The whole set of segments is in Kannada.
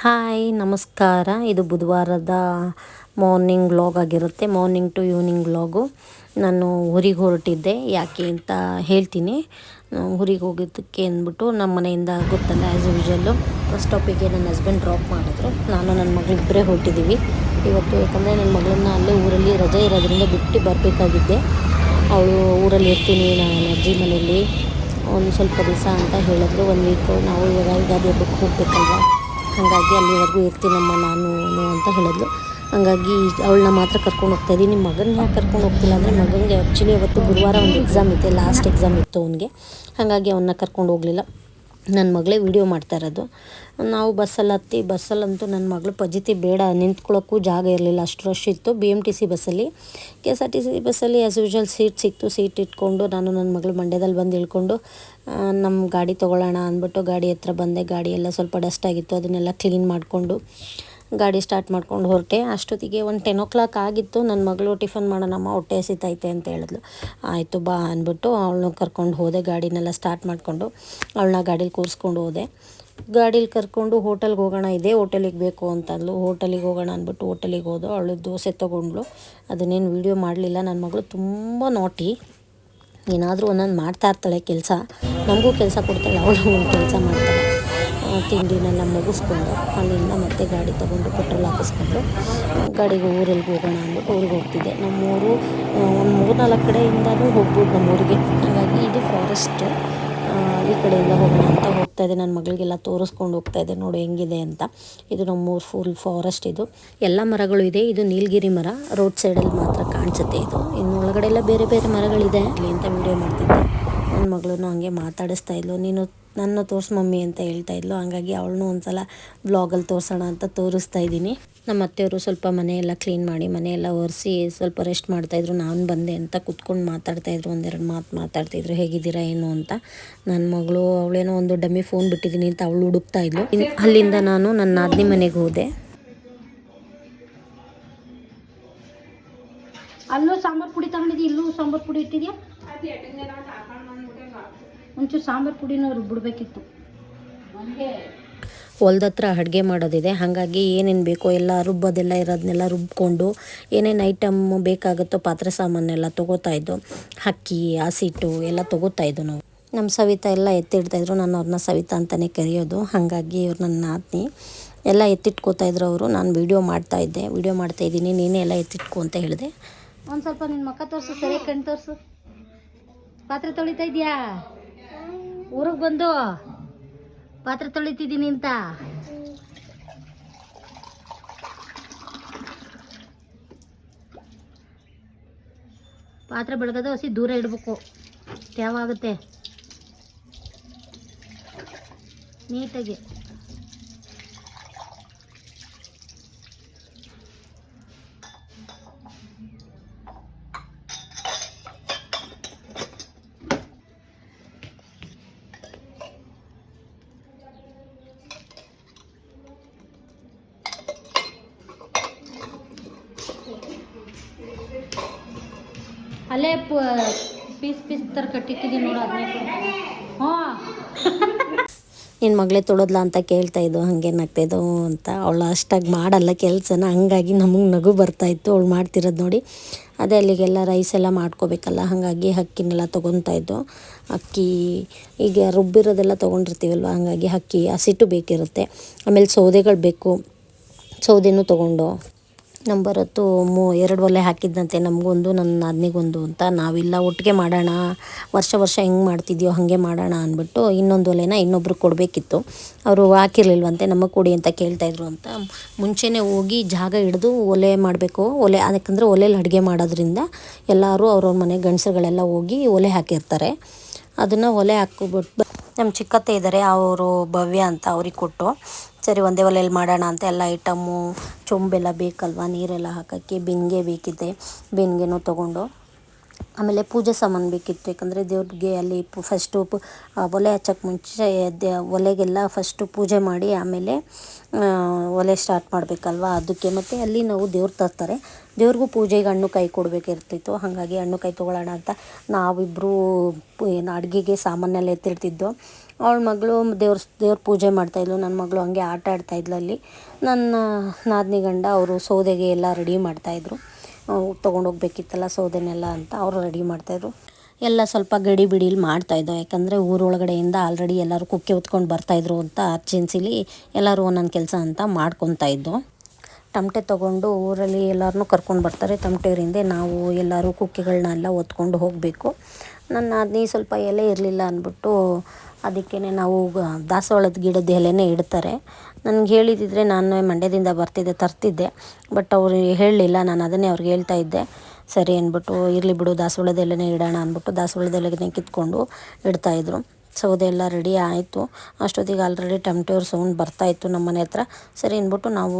ಹಾಯ್, ನಮಸ್ಕಾರ. ಇದು ಬುಧವಾರದ ಮಾರ್ನಿಂಗ್ ವ್ಲಾಗ್ ಆಗಿರುತ್ತೆ. ಮಾರ್ನಿಂಗ್ ಟು ಈವ್ನಿಂಗ್ ವ್ಲಾಗು ನಾನು ಊರಿಗೆ ಹೊರಟಿದ್ದೆ. ಯಾಕೆ ಅಂತ ಹೇಳ್ತೀನಿ. ಊರಿಗೆ ಹೋಗಿದ್ದಕ್ಕೆ ಅಂದ್ಬಿಟ್ಟು ನಮ್ಮ ಮನೆಯಿಂದ ಗೊತ್ತಲ್ಲ ಆ್ಯಸ್ ಯೂಶಲ್ಲು ಫಸ್ಟ್ ಸ್ಟಾಪಿಗೆ ನನ್ನ ಹಸ್ಬೆಂಡ್ ಡ್ರಾಪ್ ಮಾಡಿದ್ರು. ನಾನು ನನ್ನ ಮಗಳು ಇಬ್ಬರೇ ಹೊರಟಿದ್ದೀವಿ. ಇವತ್ತು ಯಾಕಂದರೆ ನನ್ನ ಮಗಳನ್ನ ಅಲ್ಲೇ ಊರಲ್ಲಿ ರಜೆ ಇರೋದ್ರಿಂದ ಬಿಟ್ಟು ಬರಬೇಕಾಗಿದ್ದೆ. ಅವಳು ಊರಲ್ಲಿ ಇರ್ತೀನಿ, ನಾನು ಅಜ್ಜಿ ಮನೆಯಲ್ಲಿ. ಒಂದು ಸ್ವಲ್ಪ ದಿವಸ ಅಂತ ಹೇಳಿದ್ರು. ಒಂದು ವೀಕು ನಾವು ಇವಾಗ ಯುಗಾದಿ ಹಬ್ಬಕ್ಕೆ ಹೋಗ್ಬೇಕಲ್ವ? ಹಾಗಾಗಿ ಅಲ್ಲಿವರೆಗೂ ಇರ್ತೀನಮ್ಮ ನಾನು ಅಂತ ಹೇಳಿದ್ಲು. ಹಾಗಾಗಿ ಅವಳನ್ನ ಮಾತ್ರ ಕರ್ಕೊಂಡು ಹೋಗ್ತಾ ಇದ್ದೀನಿ. ನಿಮ್ಮ ಮಗನ ಯಾಕೆ ಕರ್ಕೊಂಡು ಹೋಗ್ತಿಲ್ಲ ಅಂದರೆ, ಮಗನಿಗೆ ಆ್ಯಕ್ಚುಲಿ ಅವತ್ತು ಗುರುವಾರ ಒಂದು ಎಕ್ಸಾಮ್ ಇತ್ತು ಲಾಸ್ಟ್ ಎಕ್ಸಾಮ್ ಇತ್ತು ಅವನಿಗೆ. ಹಾಗಾಗಿ ಅವನ್ನ ಕರ್ಕೊಂಡು ಹೋಗಲಿಲ್ಲ. ನನ್ನ ಮಗಳೇ ವೀಡಿಯೋ ಮಾಡ್ತಾ ಇರೋದು. ನಾವು ಬಸ್ಸಲ್ಲಿ ಹತ್ತಿ ಬಸ್ಸಲ್ಲಂತೂ ನನ್ನ ಮಗಳು ಪಜಿತಿ ಬೇಡ ನಿಂತ್ಕೊಳ್ಳೋಕ್ಕೂ ಜಾಗ ಇರಲಿಲ್ಲ. ಅಷ್ಟು ರಶ್ ಇತ್ತು. ಬಿ ಎಂ ಟಿ ಸಿ ಬಸ್ಸಲ್ಲಿ K S R T C ಬಸ್ಸಲ್ಲಿ ಆ್ಯಸ್ ಯೂಶ್ವಲ್ ಸೀಟ್ ಸಿಕ್ತು. ಸೀಟ್ ಇಟ್ಕೊಂಡು ನಾನು ನನ್ನ ಮಗಳು ಮಂಡ್ಯದಲ್ಲಿ ಬಂದು ಇಳ್ಕೊಂಡು ನಮ್ಮ ಗಾಡಿ ತೊಗೊಳ್ಳೋಣ ಅಂದ್ಬಿಟ್ಟು ಗಾಡಿ ಹತ್ರ ಬಂದೆ. ಗಾಡಿ ಎಲ್ಲ ಸ್ವಲ್ಪ ಡಸ್ಟ್ ಆಗಿತ್ತು, ಅದನ್ನೆಲ್ಲ ಕ್ಲೀನ್ ಮಾಡಿಕೊಂಡು ಗಾಡಿ ಸ್ಟಾರ್ಟ್ ಮಾಡ್ಕೊಂಡು ಹೊರಟೆ. ಅಷ್ಟೊತ್ತಿಗೆ ಒಂದು ಟೆನ್ ಓ ಕ್ಲಾಕ್ ಆಗಿತ್ತು. ನನ್ನ ಮಗಳು ಟಿಫನ್ ಮಾಡೋಣಮ್ಮ ಹೊಟ್ಟೆ ಹಸಿತೈತೆ ಅಂತ ಹೇಳಿದ್ಲು. ಆಯಿತು ಬಾ ಅಂದ್ಬಿಟ್ಟು ಅವಳನ್ನ ಕರ್ಕೊಂಡು ಹೋದೆ, ಗಾಡಿನೆಲ್ಲ ಸ್ಟಾರ್ಟ್ ಮಾಡಿಕೊಂಡು. ಅವಳನ್ನ ಗಾಡೀಲಿ ಕೂರಿಸ್ಕೊಂಡು ಹೋದೆ. ಗಾಡೀಲಿ ಕರ್ಕೊಂಡು ಹೋಟೆಲ್ಗೆ ಹೋಗೋಣ ಇದೇ, ಹೋಟೆಲಿಗೆ ಬೇಕು ಅಂತಂದ್ಲು. ಹೋಟೆಲಿಗೆ ಹೋಗೋಣ ಅಂದ್ಬಿಟ್ಟು ಹೋಟೆಲಿಗೆ ಹೋದೋ ಅವಳು ದೋಸೆ ತೊಗೊಂಡ್ಳು. ಅದನ್ನೇನು ವೀಡಿಯೋ ಮಾಡಲಿಲ್ಲ. ನನ್ನ ಮಗಳು ತುಂಬ ನೋಟಿ ಏನಾದರೂ ಒಂದೊಂದು ಮಾಡ್ತಾ ಇರ್ತಾಳೆ ಕೆಲಸ, ನಮಗೂ ಕೆಲಸ ಕೊಡ್ತಾಳೆ, ಅವಳು ಒಂದು ಕೆಲಸ ಮಾಡ್ತಾಳೆ. ತಿಂಡಿನೆಲ್ಲ ಮುಗಿಸ್ಕೊಂಡು ಅಲ್ಲಿಂದ ಮತ್ತೆ ಗಾಡಿ ತೊಗೊಂಡು ಪೆಟ್ರೋಲ್ ಹಾಕಿಸ್ಕೊಂಡು ಗಾಡಿಗೆ ಊರಲ್ಲಿ ಹೋಗೋಣ ಅಂದ್ಬಿಟ್ಟು ಊರಿಗೆ ಹೋಗ್ತಿದ್ದೆ. ನಮ್ಮೂರು ಒಂದು ಮೂರ್ನಾಲ್ಕು ಕಡೆಯಿಂದಲೂ ಹೋಗ್ಬೋದು ನಮ್ಮೂರಿಗೆ. ಹಾಗಾಗಿ ಇದು ಫಾರೆಸ್ಟ್ ಈ ಕಡೆಯಿಂದ ಹೋಗೋಣ ಅಂತ ಹೋಗ್ತಾ ಇದ್ದೆ ನನ್ನ ಮಗಳಿಗೆಲ್ಲ ತೋರಿಸ್ಕೊಂಡು ಹೋಗ್ತಾ ಇದ್ದೆ ನೋಡಿ ಹೆಂಗಿದೆ ಅಂತ. ಇದು ನಮ್ಮೂರು ಫುಲ್ ಫಾರೆಸ್ಟ್ ಇದು. ಎಲ್ಲ ಮರಗಳು ಇದೆ. ಇದು ನೀಲಗಿರಿ ಮರ. ರೋಡ್ ಸೈಡಲ್ಲಿ ಮಾತ್ರ ಕಾಣಿಸುತ್ತೆ ಇದು. ಇನ್ನು ಒಳಗಡೆ ಎಲ್ಲ ಬೇರೆ ಬೇರೆ ಮರಗಳಿದೆ. ಅಲ್ಲಿ ಅಂತ ವಿಡಿಯೋ ಮಾಡ್ತಿದ್ದೆ. ನನ್ನ ಮಗಳನ್ನು ಹಂಗೆ ಮಾತಾಡಿಸ್ತಾ ಇದ್ಲು. ನೀನು ನನ್ನ ತೋರ್ಸು ಮಮ್ಮಿ ಅಂತ ಹೇಳ್ತಾ ಇದ್ಲು. ಹಂಗಾಗಿ ಅವಳನ್ನೂ ಒಂದ್ಸಲ ಬ್ಲಾಗಲ್ಲಿ ತೋರಿಸೋಣ ಅಂತ ತೋರಿಸ್ತಾ ಇದ್ದೀನಿ. ನಮ್ಮ ಅತ್ತೆಯವರು ಸ್ವಲ್ಪ ಮನೆಯೆಲ್ಲ ಕ್ಲೀನ್ ಮಾಡಿ, ಮನೆಯೆಲ್ಲ ಒರೆಸಿ ಸ್ವಲ್ಪ ರೆಸ್ಟ್ ಮಾಡ್ತಾಯಿದ್ರು ನಾನು ಬಂದೆ ಅಂತ ಕುತ್ಕೊಂಡು ಮಾತಾಡ್ತಾಯಿದ್ರು ಒಂದೆರಡು ಮಾತು ಮಾತಾಡ್ತಿದ್ರು ಹೇಗಿದ್ದೀರಾ, ಏನು ಅಂತ. ನನ್ನ ಮಗಳು ಅವಳೇನೋ ಒಂದು ಡಮ್ಮಿ ಫೋನ್ ಬಿಟ್ಟಿದ್ದೀನಿ ಅಂತ ಅವಳು ಹುಡುಕ್ತಾ ಇದ್ಲು. ಅಲ್ಲಿಂದ ನಾನು ನನ್ನ ನಾದಿನಿ ಮನೆಗೆ ಹೋದೆ. ಅಲ್ಲೂ, ಸಾಂಬಾರು ಪುಡಿ ತಗೊಂಡಿದ್ದಿ? ಇಲ್ಲೂ, ಸಾಂಬಾರು ಪುಡಿ ಇಟ್ಟಿದ್ಯಾ? ಒಂಚೂರು ಸಾಂಬಾರು ಪುಡಿನೂ ರುಬ್ಬಿಡ್ಬೇಕಿತ್ತು ಹೊಲ್ದ ಹತ್ರ ಅಡುಗೆ ಮಾಡೋದಿದೆ. ಹಾಗಾಗಿ ಏನೇನು ಬೇಕೋ ಎಲ್ಲ ರುಬ್ಬೋದೆಲ್ಲ ಇರೋದನ್ನೆಲ್ಲ ರುಬ್ಕೊಂಡು ಏನೇನು ಐಟಮ್ ಬೇಕಾಗುತ್ತೋ ಪಾತ್ರೆ ಸಾಮಾನೆಲ್ಲ ತೊಗೋತಾ ಇದ್ದು, ಅಕ್ಕಿ, ಹಸಿಟ್ಟು ಎಲ್ಲ ತೊಗೋತಾ ಇದ್ದು ನಾವು. ನಮ್ಮ ಸವಿತಾ ಎಲ್ಲ ಎತ್ತಿಡ್ತಾಯಿದ್ರು ನಾನು ಅವ್ರನ್ನ ಸವಿತಾ ಅಂತಲೇ ಕರೆಯೋದು. ಹಾಗಾಗಿ ಇವ್ರು ನನ್ನ ನಾದ್ನಿ ಎಲ್ಲ ಎತ್ತಿಟ್ಕೋತಾಯಿದ್ರು ಅವರು. ನಾನು ವೀಡಿಯೋ ಮಾಡ್ತಾ ಇದ್ದೆ. ವೀಡಿಯೋ ಮಾಡ್ತಾ ಇದ್ದೀನಿ. ನೀನೇ ಎಲ್ಲ ಎತ್ತಿಟ್ಕೊ ಅಂತ ಹೇಳಿದೆ. ಒಂದು ಸ್ವಲ್ಪ ನಿನ್ನ ಮಕ್ಕ ತೋರಿಸು, ಸರಿ ಕಣ್ ತೋರಿಸು. ಪಾತ್ರೆ ತೊಳಿತಾ ಇದೆಯಾ? ಊರಿಗೆ ಬಂದು? ಪಾತ್ರೆ ತೊಳಿತಿದ್ದೀನಿ ಅಂತ. ಪಾತ್ರೆ ಬೆಳಗದ ಹಸಿ ದೂರ ಇಡಬೇಕು. ತ್ಯಾವ ಆಗುತ್ತೆ ನೀಟಾಗಿ. ಅಲ್ಲೇ ಪೀಸ್ ಪೀಸ್ ತರ ಕಟ್ಟಿಟ್ಟಿದ್ದೀನಿ ನೋಡು ಅದನ್ನೇ ಹಾಂ. ನಿನ್ನ ಮಗಳೇ ತೊಡೋದ್ಲ ಅಂತ ಕೇಳ್ತಾ ಇದ್ದು ಹಾಗೆ ನಗ್ತಾಯಿದ್ದು ಅಂತ. ಅವಳು ಅಷ್ಟಾಗಿ ಮಾಡಲ್ಲ ಕೆಲಸನ, ಹಂಗಾಗಿ ನಮಗೆ ನಗು ಬರ್ತಾಯಿತ್ತು ಅವಳು ಮಾಡ್ತಿರೋದು ನೋಡಿ. ಅದೇ ಅಲ್ಲಿಗೆಲ್ಲ ರೈಸ್ ಎಲ್ಲ ಮಾಡ್ಕೋಬೇಕಲ್ಲ, ಹಾಗಾಗಿ ಅಕ್ಕಿನೆಲ್ಲ ತೊಗೊತಾ ಇದ್ದು ಅಕ್ಕಿ, ಈಗ ರುಬ್ಬಿರೋದೆಲ್ಲ ತೊಗೊಂಡಿರ್ತೀವಲ್ವ, ಹಾಗಾಗಿ ಅಕ್ಕಿ ಹಸಿಟ್ಟು ಬೇಕಿರುತ್ತೆ. ಆಮೇಲೆ ಸೌದೆಗಳು ಬೇಕು. ಸೌದೆನೂ ತೊಗೊಂಡು. ನಂಬರ್ ಹತ್ತು ಮೂ, ಎರಡು ಒಲೆ ಹಾಕಿದ್ದಂತೆ ನಮಗೊಂದು ನನ್ನ ನಾದ್ನಿಗೊಂದು ಅಂತ. ನಾವಿಲ್ಲ, ಒಟ್ಟಿಗೆ ಮಾಡೋಣ. ವರ್ಷ ವರ್ಷ ಹೆಂಗೆ ಮಾಡ್ತಿದ್ಯೋ ಹಾಗೆ ಮಾಡೋಣ ಅಂದ್ಬಿಟ್ಟು ಇನ್ನೊಂದು ಒಲೆನ ಇನ್ನೊಬ್ರಿಗೆ ಕೊಡಬೇಕಿತ್ತು. ಅವರು ಹಾಕಿರಲಿಲ್ವಂತೆ, ನಮಗೆ ಕೊಡಿ ಅಂತ ಕೇಳ್ತಾಯಿದ್ರು ಅಂತ. ಮುಂಚೆನೇ ಹೋಗಿ ಜಾಗ ಹಿಡಿದು ಒಲೆ ಮಾಡಬೇಕು. ಒಲೆ ಅದಕ್ಕಂದ್ರೆ ಒಲೆಯಲ್ಲಿ ಅಡುಗೆ ಮಾಡೋದ್ರಿಂದ ಎಲ್ಲರೂ ಅವ್ರವ್ರ ಮನೆ ಗಂಡಸುಗಳೆಲ್ಲ ಹೋಗಿ ಒಲೆ ಹಾಕಿರ್ತಾರೆ. ಅದನ್ನು ಒಲೆ ಹಾಕ್ಕೊಬಿಟ್ಟು ನಮ್ಮ ಚಿಕ್ಕತ್ತೆ ಇದ್ದಾರೆ, ಅವರು ಭವ್ಯ ಅಂತ ಅವ್ರಿಗೆ ಕೊಟ್ಟು, ಸರಿ, ಒಂದೇ ಒಲೆಯಲ್ಲಿ ಮಾಡೋಣ ಅಂತ ಎಲ್ಲ ಐಟಮು, ಚೊಂಬೆಲ್ಲ ಬೇಕಲ್ವ, ನೀರೆಲ್ಲ ಹಾಕೋಕ್ಕೆ ಬಿನ್ಗೆ ಬೇಕಿದೆ ಬಿನ್ಗೆನೂ ತೊಗೊಂಡು. ಆಮೇಲೆ ಪೂಜೆ ಸಾಮಾನು ಬೇಕಿತ್ತು, ಯಾಕಂದರೆ ದೇವ್ರಿಗೆ ಅಲ್ಲಿ ಫಸ್ಟು ಒಲೆ ಹಚ್ಚಕ್ಕೆ ಮುಂಚೆ ದೇ, ಒಲೆಗೆಲ್ಲ ಫಸ್ಟು ಪೂಜೆ ಮಾಡಿ ಆಮೇಲೆ ಒಲೆ ಸ್ಟಾರ್ಟ್ ಮಾಡಬೇಕಲ್ವ, ಅದಕ್ಕೆ ಮತ್ತು ಅಲ್ಲಿ ನಾವು ದೇವ್ರು ತರ್ತಾರೆ. ದೇವ್ರಿಗೂ ಪೂಜೆಗೆ ಹಣ್ಣು ಕೈ ಕೊಡಬೇಕಿರ್ತಿತ್ತು. ಹಾಗಾಗಿ ಹಣ್ಣು ಕೈ ತೊಗೊಳ್ಳೋಣ ಅಂತ ನಾವಿಬ್ಬರು ಏನು ಅಡುಗೆಗೆ ಸಾಮಾನೆಲ್ಲ ಎತ್ತಿರ್ತಿದ್ದೋ, ಅವಳ ಮಗಳು ದೇವ್ರ ದೇವ್ರ ಪೂಜೆ ಮಾಡ್ತಾಯಿದ್ಲು ನನ್ನ ಮಗಳು ಹಂಗೆ ಆಟ ಆಡ್ತಾಯಿದ್ಲು ಅಲ್ಲಿ. ನನ್ನ ನಾದಿನಿ ಗಂಡ ಅವರು ಸೌದೆಗೆ ಎಲ್ಲ ರೆಡಿ ಮಾಡ್ತಾಯಿದ್ರು ತೊಗೊಂಡೋಗ್ಬೇಕಿತ್ತಲ್ಲ ಸೌದೆನೆಲ್ಲ ಅಂತ ಅವರು ರೆಡಿ ಮಾಡ್ತಾಯಿದ್ರು ಎಲ್ಲ ಸ್ವಲ್ಪ ಗಡಿ ಬಿಡಿಲಿ ಮಾಡ್ತಾಯಿದ್ದೋ ಯಾಕಂದರೆ ಊರೊಳಗಡೆಯಿಂದ ಆಲ್ರೆಡಿ ಎಲ್ಲರೂ ಕುಕ್ಕೆ ಹೊತ್ಕೊಂಡು ಬರ್ತಾಯಿದ್ರು ಅಂತ ಅರ್ಜೆನ್ಸಿಲಿ ಎಲ್ಲರೂ ಒಂದೊಂದು ಕೆಲಸ ಅಂತ ಮಾಡ್ಕೊತಾ ಇದ್ದೋ. ತಮಟೆ ತಗೊಂಡು ಊರಲ್ಲಿ ಎಲ್ಲರನ್ನೂ ಕರ್ಕೊಂಡು ಬರ್ತಾರೆ. ತಮಟೆಯವರಿಂದ ನಾವು ಎಲ್ಲರೂ ಕುಕ್ಕೆಗಳನ್ನೆಲ್ಲ ಹೊತ್ಕೊಂಡು ಹೋಗಬೇಕು. ನನ್ನ ಅದನ್ನೇ ಸ್ವಲ್ಪ ಎಲೆ ಇರಲಿಲ್ಲ ಅಂದ್ಬಿಟ್ಟು ಅದಕ್ಕೇ ನಾವು ದಾಸವಾಳದ ಗಿಡದ ಎಲೆನೇ ಇಡ್ತಾರೆ. ನನಗೆ ಹೇಳಿದಿದ್ರೆ ನಾನು ಮಂಡ್ಯದಿಂದ ಬರ್ತಿದ್ದೆ, ತರ್ತಿದ್ದೆ. ಬಟ್ ಅವರು ಹೇಳಲಿಲ್ಲ, ನಾನು ಅದನ್ನೇ ಅವ್ರಿಗೆ ಹೇಳ್ತಾ ಇದ್ದೆ. ಸರಿ ಅಂದ್ಬಿಟ್ಟು, ಇರಲಿ ಬಿಡು, ದಾಸವಾಳದ ಎಲೆನೇ ಇಡೋಣ ಅಂದ್ಬಿಟ್ಟು ದಾಸವಾಳದ ಎಲೆನೇ ಕಿತ್ಕೊಂಡು ಇಡ್ತಾಯಿದ್ರು ಸೌದೆ ಎಲ್ಲ ರೆಡಿ ಆಯಿತು. ಅಷ್ಟೊತ್ತಿಗೆ ಆಲ್ರೆಡಿ ಟಮ್ಟೋರ್ ಸೌಂಡ್ ಬರ್ತಾಯಿತ್ತು ನಮ್ಮ ಮನೆ ಹತ್ರ. ಸರಿ ಅಂದ್ಬಿಟ್ಟು ನಾವು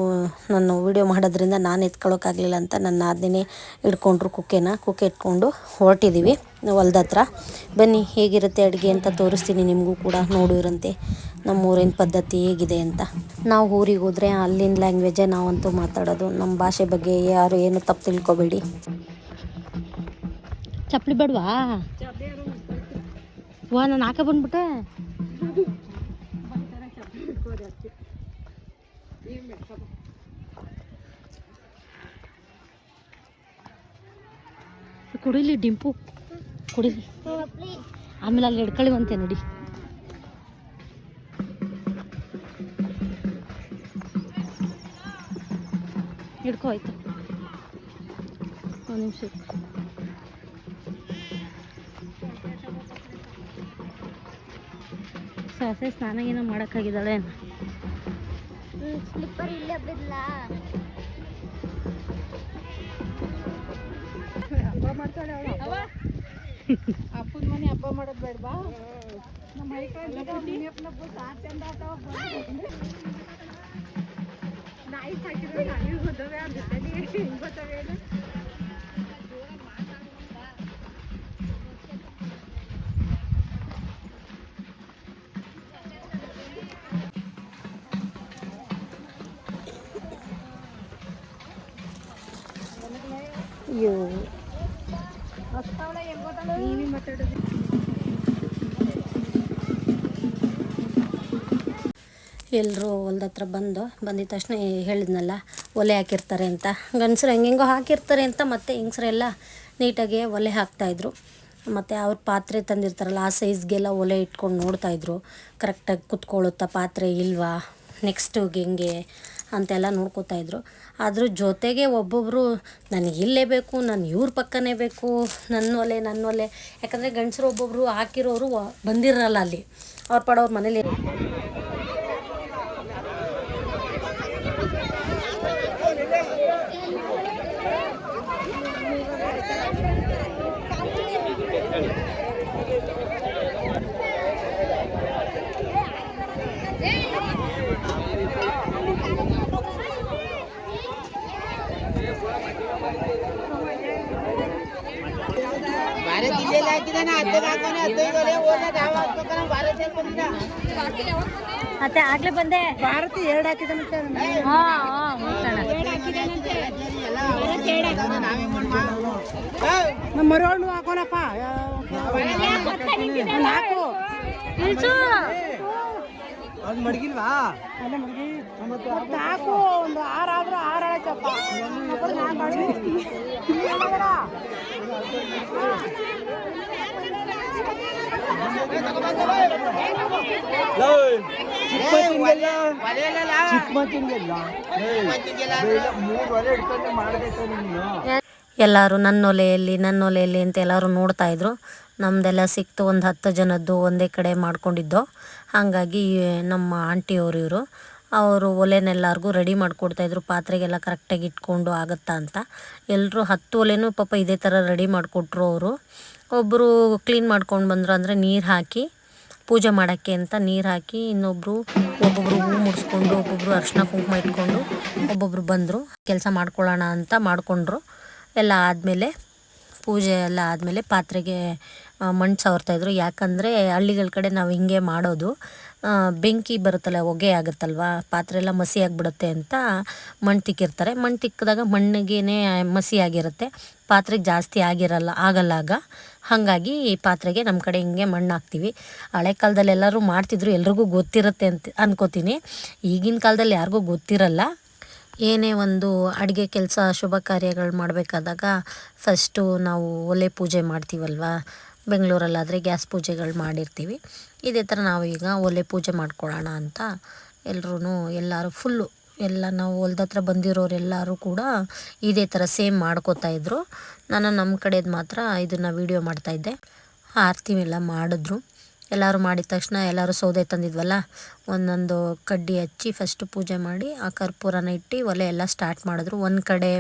ನಾನು ವೀಡಿಯೋ ಮಾಡೋದ್ರಿಂದ ನಾನು ಎತ್ಕೊಳ್ಳೋಕ್ಕಾಗಲಿಲ್ಲ ಅಂತ ನನ್ನ ಅದನ್ನೇ ಇಟ್ಕೊಂಡ್ರು ಕುಕ್ಕೆನ. ಕುಕ್ಕೆ ಇಟ್ಕೊಂಡು ಹೊರಟಿದ್ದೀವಿ ಹೊಲ್ದ ಹತ್ರ ಬನ್ನಿ ಹೇಗಿರುತ್ತೆ ಅಡುಗೆ ಅಂತ ತೋರಿಸ್ತೀನಿ ನಿಮಗೂ ಕೂಡ. ನೋಡಿರಂತೆ ನಮ್ಮ ಊರಿನ ಪದ್ಧತಿ ಹೇಗಿದೆ ಅಂತ. ನಾವು ಊರಿಗೆ ಹೋದರೆ ಅಲ್ಲಿನ ಲ್ಯಾಂಗ್ವೇಜೇ ನಾವಂತೂ ಮಾತಾಡೋದು. ನಮ್ಮ ಭಾಷೆ ಬಗ್ಗೆ ಯಾರು ಏನು ತಪ್ಪು ತಿಳ್ಕೊಬೇಡಿ. ಚಪ್ಪಲಿ ಬೇಡವಾ? ವಾ, ನಾನು ಹಾಕ ಬಂದ್ಬಿಟ್ಟೆ. ಕುಡಿಲಿ ಡಿಂಪು, ಕುಡಿಲಿ. ಆಮೇಲೆ ಅಲ್ಲಿ ಹಿಡ್ಕೊಳ್ಳಿವಂತೆ ನೋಡಿ. ಹಿಡ್ಕೋ, ಆಯ್ತು. ಒಂದು ನಿಮಿಷ. ಸಾಸೆ ಸ್ನಾನ ಏನೋ ಮಾಡೋಕ್ಕಾಗಿದ್ದಾಳೆ. ಸ್ಲಿಪ್ಪರ್ ಇಲ್ಲೇ ಬಿಡ್ಲ. ಅಪ್ಪನ ಮನೆ ಹಬ್ಬ ಮಾಡೋದು ಬೇಡವಾ ನಮ್ಮ ನಾಯಿ ಸಾಕಿದ್ರೆ ನಾಯಿ ಗೊತ್ತವೆ ಹಿಂಗೆ ಗೊತ್ತವೆ ಅಯ್ಯೋ. ಎಲ್ಲರೂ ಹೊಲ್ದ ಹತ್ರ ಬಂದು, ಬಂದಿದ ತಕ್ಷಣ ಹೇಳಿದ್ನಲ್ಲ, ಒಲೆ ಹಾಕಿರ್ತಾರೆ ಅಂತ. ಗಂಡಸ್ರು ಹೆಂಗೆಂಗೋ ಹಾಕಿರ್ತಾರೆ ಅಂತ ಮತ್ತೆ ಹೆಂಗಸ್ರೆಲ್ಲ ನೀಟಾಗಿ ಒಲೆ ಹಾಕ್ತಾಯಿದ್ರು ಮತ್ತು ಅವ್ರ ಪಾತ್ರೆ ತಂದಿರ್ತಾರಲ್ಲ, ಆ ಸೈಜ್ಗೆಲ್ಲ ಒಲೆ ಇಟ್ಕೊಂಡು ನೋಡ್ತಾಯಿದ್ರು ಕರೆಕ್ಟಾಗಿ ಕುತ್ಕೊಳ್ಳುತ್ತಾ ಪಾತ್ರೆ ಇಲ್ವಾ? ನೆಕ್ಸ್ಟು ಹೆಂಗೆ ಅಂತೆಲ್ಲ ನೋಡ್ಕೋತಾ ಇದ್ರು. ಅದ್ರ ಜೊತೆಗೆ ಒಬ್ಬೊಬ್ಬರು ನನಗೆ ಇಲ್ಲೇ ಬೇಕು, ನಾನು ಇವ್ರ ಪಕ್ಕನೇ ಬೇಕು ನನ್ನ ಒಲೆ ನನ್ನ ಒಲೆ. ಯಾಕಂದರೆ ಗಂಡಸರು ಒಬ್ಬೊಬ್ಬರು ಹಾಕಿರೋರು ಬಂದಿರಲ್ಲ ಅಲ್ಲಿ. ಅವ್ರ ಪಡೋರ ಮನೇಲಿ ಭಾರತ್ ಇಲ್ಲೆಲ್ಲ ಹಾಕಿದಾನ ಹತ್ತಕ್ಕೆ ಹಾಕೋನೆ ಹತ್ತೈದು ಒಲೆ ಹೋದ ಯಾವ ಹಾಕ್ಬೇಕನ ಭಾರತ್ ಏನ್ ಬಂದಿಲ್ಲ ಮತ್ತೆ ಆಗ್ಲೇ ಬಂದೆ. ಭಾರತಿ ಎರಡು ಹಾಕಿದಂತೆ ಹಾ ಹಾ ನಮ್ಮ ಮರವಣ್ಣು ಹಾಕೋಣಪ್ಪ ಇಳ್ಸು ಅದು ಮಡಗಿಲ್ವಾ? ಒಂದು ಆರು ಆದ್ರೆ ಆರು ಆಯ್ತಪ್ಪ. ಎಲ್ಲರೂ ನನ್ನ ಒಲೆಯಲ್ಲಿ ನನ್ನ ಒಲೆಯಲ್ಲಿ ಅಂತ ಎಲ್ಲರೂ ನೋಡ್ತಾ ಇದ್ರು. ನಮ್ದೆಲ್ಲ ಸಿಕ್ತು ಒಂದು ಹತ್ತು ಜನದ್ದು ಒಂದೇ ಕಡೆ ಮಾಡ್ಕೊಂಡಿದ್ದೋ. ಹಾಗಾಗಿ ನಮ್ಮ ಆಂಟಿಯವರು ಇವರು. ಅವರು ಒಲೆನೆಲ್ಲರಿಗೂ ರೆಡಿ ಮಾಡಿಕೊಡ್ತಾಯಿದ್ರು ಪಾತ್ರೆಗೆಲ್ಲ ಕರೆಕ್ಟಾಗಿ ಇಟ್ಕೊಂಡು ಆಗುತ್ತಾ ಅಂತ. ಎಲ್ಲರೂ ಹತ್ತು ಒಲೆನೂ ಪಾಪ ಇದೇ ಥರ ರೆಡಿ ಮಾಡಿಕೊಟ್ರು ಅವರು. ಒಬ್ಬರು ಕ್ಲೀನ್ ಮಾಡ್ಕೊಂಡು ಬಂದರು ಅಂದರೆ ನೀರು ಹಾಕಿ ಪೂಜೆ ಮಾಡೋಕ್ಕೆ ಅಂತ ನೀರು ಹಾಕಿ ಇನ್ನೊಬ್ಬರು ಒಬ್ಬೊಬ್ಬರು ಹೂ ಮುಡಿಸ್ಕೊಂಡು ಒಬ್ಬೊಬ್ಬರು ಅರ್ಶಿನ ಕುಂಕುಮ ಇಟ್ಕೊಂಡು ಒಬ್ಬೊಬ್ಬರು ಬಂದರು. ಕೆಲಸ ಮಾಡ್ಕೊಳ್ಳೋಣ ಅಂತ ಮಾಡಿಕೊಂಡ್ರು. ಎಲ್ಲ ಆದಮೇಲೆ ಪೂಜೆ ಎಲ್ಲ ಆದಮೇಲೆ ಪಾತ್ರೆಗೆ ಮಣ್ಣು ಸವರ್ತಾಯಿದ್ರು ಯಾಕಂದರೆ ಹಳ್ಳಿಗಳ ಕಡೆ ನಾವು ಹಿಂಗೆ ಮಾಡೋದು. ಬೆಂಕಿ ಬರುತ್ತಲ್ಲ, ಹೊಗೆ ಆಗುತ್ತಲ್ವ? ಪಾತ್ರೆ ಎಲ್ಲ ಮಸಿ ಆಗಿಬಿಡುತ್ತೆ ಅಂತ ಮಣ್ಣು ತಿಕ್ಕಿರ್ತಾರೆ. ಮಣ್ಣು ತಿಕ್ಕಿದಾಗ ಮಣ್ಣಿಗೇ ಮಸಿ ಆಗಿರುತ್ತೆ. ಪಾತ್ರೆಗೆ ಜಾಸ್ತಿ ಆಗಿರಲ್ಲ ಆಗಲ್ಲ ಆಗ ಹಾಗಾಗಿ ಈ ಪಾತ್ರೆಗೆ ನಮ್ಮ ಕಡೆ ಹಿಂಗೆ ಮಣ್ಣು ಹಾಕ್ತೀವಿ. ಹಳೆ ಕಾಲದಲ್ಲಿ ಎಲ್ಲರೂ ಮಾಡ್ತಿದ್ರು, ಎಲ್ರಿಗೂ ಗೊತ್ತಿರುತ್ತೆ ಅಂತ ಅನ್ಕೋತೀನಿ. ಈಗಿನ ಕಾಲದಲ್ಲಿ ಯಾರಿಗೂ ಗೊತ್ತಿರಲ್ಲ. ಏನೇ ಒಂದು ಅಡುಗೆ ಕೆಲಸ, ಶುಭ ಕಾರ್ಯಗಳು ಮಾಡಬೇಕಾದಾಗ ಫಸ್ಟು ನಾವು ಒಲೆ ಪೂಜೆ ಮಾಡ್ತೀವಲ್ವ? ಬೆಂಗಳೂರಲ್ಲಾದರೆ ಗ್ಯಾಸ್ ಪೂಜೆಗಳು ಮಾಡಿರ್ತೀವಿ. ಇದೇ ಥರ ನಾವು ಈಗ ಒಲೆ ಪೂಜೆ ಮಾಡ್ಕೊಳ್ಳೋಣ ಅಂತ ಎಲ್ಲರೂ ಎಲ್ಲರೂ ಫುಲ್ಲು ಎಲ್ಲ ನಾವು ಹೊಲ್ದ ಹತ್ರ ಬಂದಿರೋರೆಲ್ಲರೂ ಕೂಡ ಇದೇ ಥರ ಸೇಮ್ ಮಾಡ್ಕೋತಾ ಇದ್ರು. ನಾನು ನಮ್ಮ ಕಡೆದು ಮಾತ್ರ ಇದನ್ನು ವೀಡಿಯೋ ಮಾಡ್ತಾಯಿದ್ದೆ ಆರತಿ ಎಲ್ಲ ಮಾಡಿದ್ರು. ಎಲ್ಲರೂ ಮಾಡಿದ ತಕ್ಷಣ ಎಲ್ಲರೂ ಸೌದೆ ತಂದಿದ್ವಲ್ಲ, ಒಂದೊಂದು ಕಡ್ಡಿ ಹಚ್ಚಿ ಫಸ್ಟ್ ಪೂಜೆ ಮಾಡಿ ಆ ಕರ್ಪೂರನ ಇಟ್ಟು ಒಲೆ ಎಲ್ಲ ಸ್ಟಾರ್ಟ್ ಮಾಡಿದ್ರು. ಒಂದು ಕಡೆ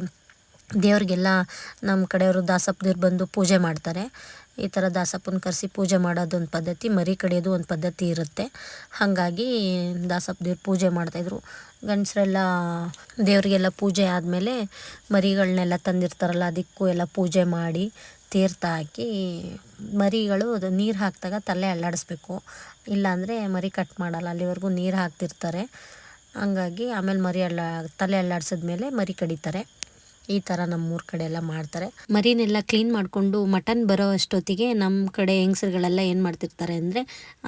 ದೇವ್ರಿಗೆಲ್ಲ ನಮ್ಮ ಕಡೆಯವರು ದಾಸಪ್ಪದಿರು ಬಂದು ಪೂಜೆ ಮಾಡ್ತಾರೆ. ಈ ಥರ ದಾಸಪ್ಪನ ಕರೆಸಿ ಪೂಜೆ ಮಾಡೋದೊಂದು ಪದ್ಧತಿ, ಮರಿ ಕಡಿಯೋದು ಒಂದು ಪದ್ಧತಿ ಇರುತ್ತೆ. ಹಾಗಾಗಿ ದಾಸಪ್ಪದೇವ್ರು ಪೂಜೆ ಮಾಡ್ತಾಯಿದ್ರು ಗಂಡಸರೆಲ್ಲ ದೇವರಿಗೆಲ್ಲ ಪೂಜೆ ಆದಮೇಲೆ ಮರಿಗಳನ್ನೆಲ್ಲ ತಂದಿರ್ತಾರಲ್ಲ, ಅದಕ್ಕೂ ಎಲ್ಲ ಪೂಜೆ ಮಾಡಿ ತೀರ್ಥ ಹಾಕಿ ಮರಿಗಳು ಅದು ನೀರು ಹಾಕಿದಾಗ ತಲೆ ಅಲ್ಲಾಡಿಸ್ಬೇಕು. ಇಲ್ಲಾಂದರೆ ಮರಿ ಕಟ್ ಮಾಡಲ್ಲ, ಅಲ್ಲಿವರೆಗೂ ನೀರು ಹಾಕ್ತಿರ್ತಾರೆ. ಹಂಗಾಗಿ ಆಮೇಲೆ ಮರಿ ಅಲ್ಲ, ತಲೆ ಅಲ್ಲಾಡ್ಸಿದ್ಮೇಲೆ ಮರಿ ಕಡಿತಾರೆ. ಈ ಥರ ನಮ್ಮೂರ ಕಡೆ ಎಲ್ಲ ಮಾಡ್ತಾರೆ. ಮರಿನೆಲ್ಲ ಕ್ಲೀನ್ ಮಾಡಿಕೊಂಡು ಮಟನ್ ಬರೋ ಅಷ್ಟೊತ್ತಿಗೆ ನಮ್ಮ ಕಡೆ ಹೆಂಗಸರುಗಳೆಲ್ಲ ಏನು ಮಾಡ್ತಿರ್ತಾರೆ ಅಂದರೆ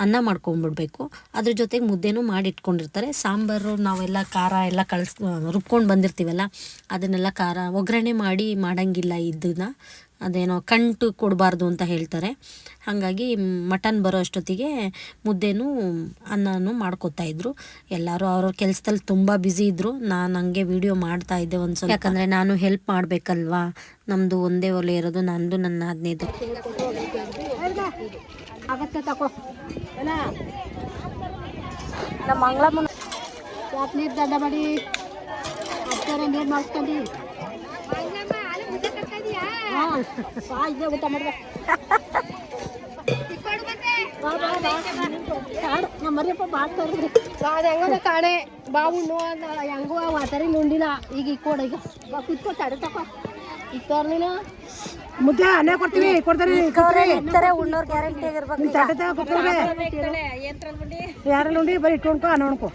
ಅನ್ನ ಮಾಡ್ಕೊಂಡ್ಬಿಡ್ಬೇಕು ಅದ್ರ ಜೊತೆಗೆ ಮುದ್ದೆನೂ ಮಾಡಿ ಇಟ್ಕೊಂಡಿರ್ತಾರೆ ಸಾಂಬಾರು, ನಾವೆಲ್ಲ ಖಾರ ಎಲ್ಲ ಕಳ್ಸ್, ರುಬ್ಕೊಂಡು ಬಂದಿರ್ತೀವಲ್ಲ, ಅದನ್ನೆಲ್ಲ ಖಾರ ಒಗ್ಗರಣೆ ಮಾಡಿ ಮಾಡೋಂಗಿಲ್ಲ ಇದನ್ನ. ಅದೇನೋ ಕಂಟು ಕೊಡಬಾರ್ದು ಅಂತ ಹೇಳ್ತಾರೆ. ಹಾಗಾಗಿ ಮಟನ್ ಬರೋ ಅಷ್ಟೊತ್ತಿಗೆ ಮುದ್ದೆನೂ, ಅನ್ನನೂ ಮಾಡ್ಕೊತಾ ಇದ್ರು. ಎಲ್ಲರೂ ಅವ್ರವ್ರ ಕೆಲಸದಲ್ಲಿ ತುಂಬ ಬ್ಯುಸಿ ಇದ್ದರು ನಾನು ಹಂಗೆ ವಿಡಿಯೋ ಮಾಡ್ತಾ ಇದ್ದೆ ಒಂದು ಸ್ವಲ್ಪ. ಯಾಕಂದರೆ ನಾನು ಹೆಲ್ಪ್ ಮಾಡಬೇಕಲ್ವಾ? ನಮ್ಮದು ಒಂದೇ ಒಲೆ ಇರೋದು, ನಂದು ನನ್ನ ಹದಿನೈದು. ನಮ್ಮ ದಂಡ ಮಾಡಿ. ಊಟ ಕಾಣೆ. ಬಾವುಣ್ಣು ಹೆಂಗೋ ವಾತಾರಿ ಉಂಡಿಲ್ಲ ಈಗ ಇಕ್ಕೋಡ ಈಗ. ಬಾ ಕುತ್ಕೋ ತಡೆ ತಕೋ. ಇಕ್ಕೋರ್ ನೀನು? ಮುದ್ದೆ ಅನ್ನ ಕೊಡ್ತೀವಿ ಕೊಡ್ತಾರೆ ಉಣ್ಣೋರ್ ಗ್ಯಾರಂಟಿ ಆಗಿರ್ಬೇಕು ಯಾರಲ್ಲಿ ಉಂಡಿ ಬರೀ ಇಟ್ಕೊಂಡ್ಕೊ ಅನ್ನ ಉಣ್ಕೊ.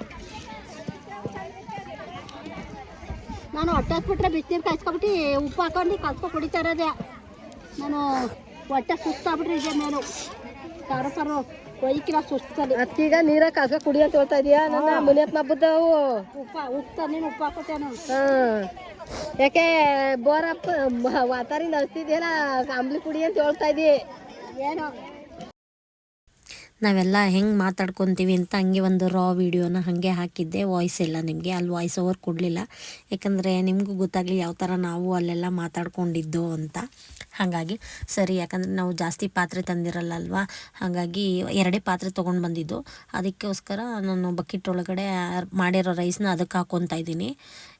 ನಾನು ಹೊಟ್ಟೆ ಹಾಕ್ಬಿಟ್ರೆ ಬಿಸಿನೀರು ಕಾಯಿಸ್ಕೊಬಿಟ್ಟು ಉಪ್ಪು ಹಾಕೊಂಡು ಕಲ್ಸ್ಕೊ ಕುಡಿತಾ ಇರೋದೆ ನಾನು ಹೊಟ್ಟೆ ಸುಸ್ತಾಗ್ಬಿಟ್ರೆ ಇದೆ ನಾನು ಸಾರು ಸಾರು ಕೊಯ್ಕಿಲ್ಲ ಸುಸ್ತಲ್ಲಿ ಅತ್ತೀಗ ನೀರ ಕಾಸ್ಕೊ ಕುಡಿ ಅಂತ ಹೇಳ್ತಾ ಇದೀಯಾ? ನನ್ನ ಮುನಿಯಪ್ಪ ಹಬ್ಬದವು ಉಪ್ಪ ಉಪ್ಪು ನೀನು ಉಪ್ಪು ಹಾಕೋತೇನು ಯಾಕೆ ಬೋರಪ್ಪ ವಾತಾರಿಂದ ಹಚ್ತಿದ್ಯಲ್ಲ ಅಂಬ್ಲಿ ಕುಡಿ ಅಂತ ಹೇಳ್ತಾ ಇದೀ ಏನೋ. ನಾವೆಲ್ಲ ಹೆಂಗೆ ಮಾತಾಡ್ಕೊತೀವಿ ಅಂತ ಹಂಗೆ ಒಂದು ರಾ ವಿಡಿಯೋನ ಹಾಗೆ ಹಾಕಿದ್ದೆ. ವಾಯ್ಸ್ ಎಲ್ಲ ನಿಮಗೆ. ಅಲ್ಲಿ ವಾಯ್ಸ್ ಓವರ್ ಕೊಡಲಿಲ್ಲ. ಯಾಕಂದರೆ ನಿಮಗೂ ಗೊತ್ತಾಗಲಿ ಯಾವ ಥರ ನಾವು ಅಲ್ಲೆಲ್ಲ ಮಾತಾಡ್ಕೊಂಡಿದ್ದು ಅಂತ. ಹಾಗಾಗಿ ಸರಿ, ಯಾಕಂದರೆ ನಾವು ಜಾಸ್ತಿ ಪಾತ್ರೆ ತಂದಿರಲ್ಲ ಅಲ್ವಾ ಹಾಗಾಗಿ ಎರಡೇ ಪಾತ್ರೆ ತೊಗೊಂಡು ಬಂದಿದ್ದು. ಅದಕ್ಕೋಸ್ಕರ ನಾನು ಬಕೆಟ್ ಒಳಗಡೆ ಮಾಡಿರೋ ರೈಸ್ನ ಅದಕ್ಕೆ ಹಾಕ್ಕೊತಾ ಇದ್ದೀನಿ.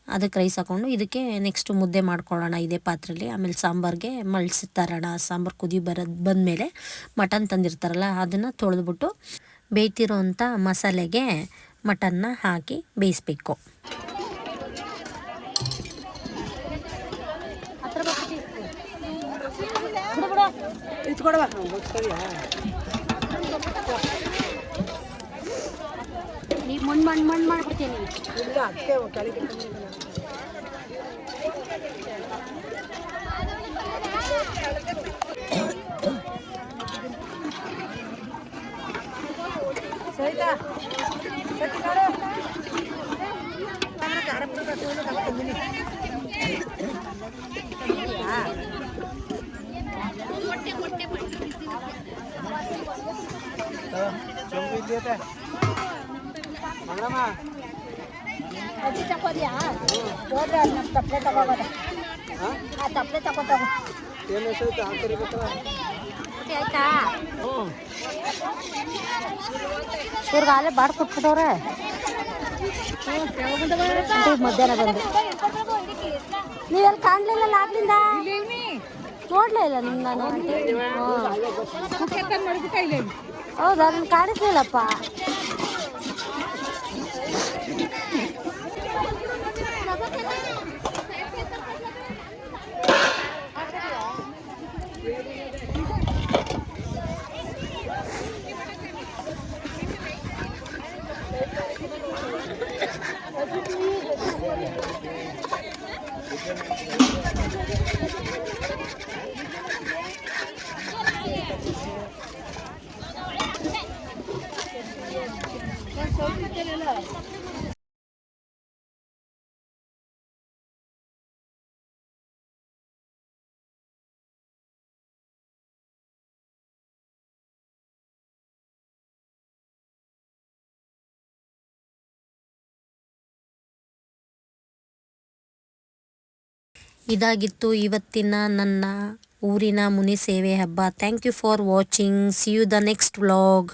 ಅದಕ್ಕೆ ರೈಸ್ ಹಾಕ್ಕೊಂಡು ಇದಕ್ಕೆ ನೆಕ್ಸ್ಟ್ ಮುದ್ದೆ ಮಾಡ್ಕೊಳ್ಳೋಣ ಇದೇ ಪಾತ್ರೆಯಲ್ಲಿ ಆಮೇಲೆ ಸಾಂಬಾರಿಗೆ ಮಳ್ಸಿ ತರೋಣ ಸಾಂಬಾರು ಕುದಿ ಬರೋದು, ಬಂದಮೇಲೆ ಮಟನ್ ತಂದಿರ್ತಾರಲ್ಲ ಅದನ್ನು ತೊಳೆದ್ಬಿಟ್ಟು ಬೇಯ್ತಿರೋ ಅಂಥ ಮಸಾಲೆಗೆ ಮಟನ್ನ ಹಾಕಿ ಬೇಯಿಸ್ಬೇಕು. ಮಣ್ಣು ಮಣ್ಣು ಮಣ್ಣು ಮಾಡ್ಬಿಡ್ತೀನಿ ಇಲ್ಲ ಅದಕ್ಕೆ ಕೆಳಗೆ ಸರಿತಾ ಸರಿ ನೋಡು ಖಾರ ಪುಡಿ ಕಟ್ಕೊಂಡು ಖಾರ ತಂದಿನಿ ಅಜ್ಜಿ ತಗೋದ್ಯಾ ಹೋದ್ರೆ ಅಲ್ಲಿ ನಮ್ಮ ತಪ್ಪಲೆ ತಗೋಬೋದ ಆ? ತಪ್ಪಲೆ ಆ ತಗೋ ಆಯ್ತಾ? ಇವ್ರಿಗೆ ಆಲೇ ಬಾಡ್ ಕೊಟ್ಬಿಟ್ಟವ್ರೆ. ಮಧ್ಯಾಹ್ನ ಬಂದು. ನೀವೆಲ್ಲಿ ಕಾಣ್ಲಿಲ್ಲ ಆಗ್ಲಿಂದ ನೋಡ್ಲೇ ಇಲ್ಲ ನಿಮ್ಮ ನಾನು. ಹೌದಾ ಅದನ್ನ ಕಾಣಿಸ್ಲಿಲ್ಲಪ್ಪ. ಇದಾಗಿತ್ತು ಇವತ್ತಿನ ನನ್ನ ಊರಿನ ಮುನಿ ಸೇವೆ ಹಬ್ಬ. Thank you for watching see you the next vlog